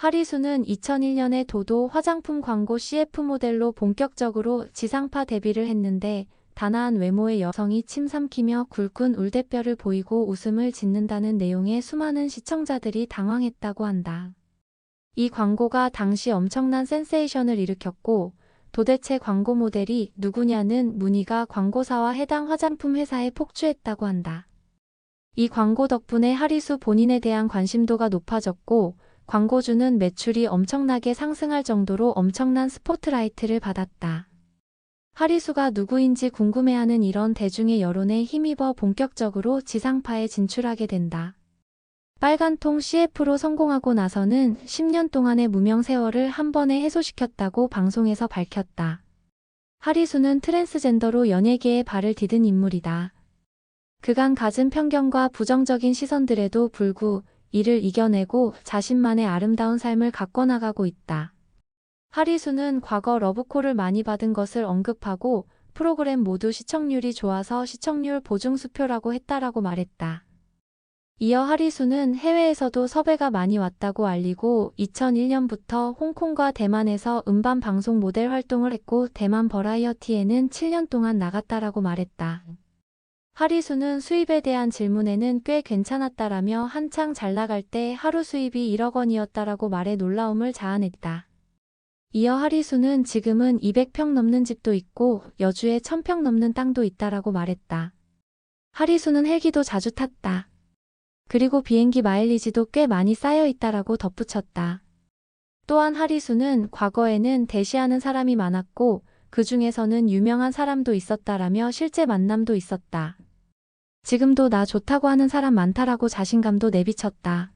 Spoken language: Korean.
하리수는 2001년에 도도 화장품 광고 CF 모델로 본격적으로 지상파 데뷔를 했는데 단아한 외모의 여성이 침 삼키며 굵은 울대뼈를 보이고 웃음을 짓는다는 내용에 수많은 시청자들이 당황했다고 한다. 이 광고가 당시 엄청난 센세이션을 일으켰고 도대체 광고 모델이 누구냐는 문의가 광고사와 해당 화장품 회사에 폭주했다고 한다. 이 광고 덕분에 하리수 본인에 대한 관심도가 높아졌고 광고주는 매출이 엄청나게 상승할 정도로 엄청난 스포트라이트를 받았다. 하리수가 누구인지 궁금해하는 이런 대중의 여론에 힘입어 본격적으로 지상파에 진출하게 된다. 빨간통 CF로 성공하고 나서는 10년 동안의 무명 세월을 한 번에 해소시켰다고 방송에서 밝혔다. 하리수는 트랜스젠더로 연예계에 발을 디딘 인물이다. 그간 가진 편견과 부정적인 시선들에도 불구 이를 이겨내고 자신만의 아름다운 삶을 가꿔나가고 있다. 하리수는 과거 러브콜을 많이 받은 것을 언급하고 프로그램 모두 시청률이 좋아서 시청률 보증수표라고 했다라고 말했다. 이어 하리수는 해외에서도 섭외가 많이 왔다고 알리고 2001년부터 홍콩과 대만에서 음반 방송 모델 활동을 했고 대만 버라이어티에는 7년 동안 나갔다라고 말했다. 하리수는 수입에 대한 질문에는 꽤 괜찮았다라며 한창 잘 나갈 때 하루 수입이 1억 원이었다라고 말해 놀라움을 자아냈다. 이어 하리수는 지금은 200평 넘는 집도 있고 여주에 1000평 넘는 땅도 있다라고 말했다. 하리수는 헬기도 자주 탔다. 그리고 비행기 마일리지도 꽤 많이 쌓여 있다라고 덧붙였다. 또한 하리수는 과거에는 대시하는 사람이 많았고 그 중에서는 유명한 사람도 있었다라며 실제 만남도 있었다. 지금도 나 좋다고 하는 사람 많다라고 자신감도 내비쳤다.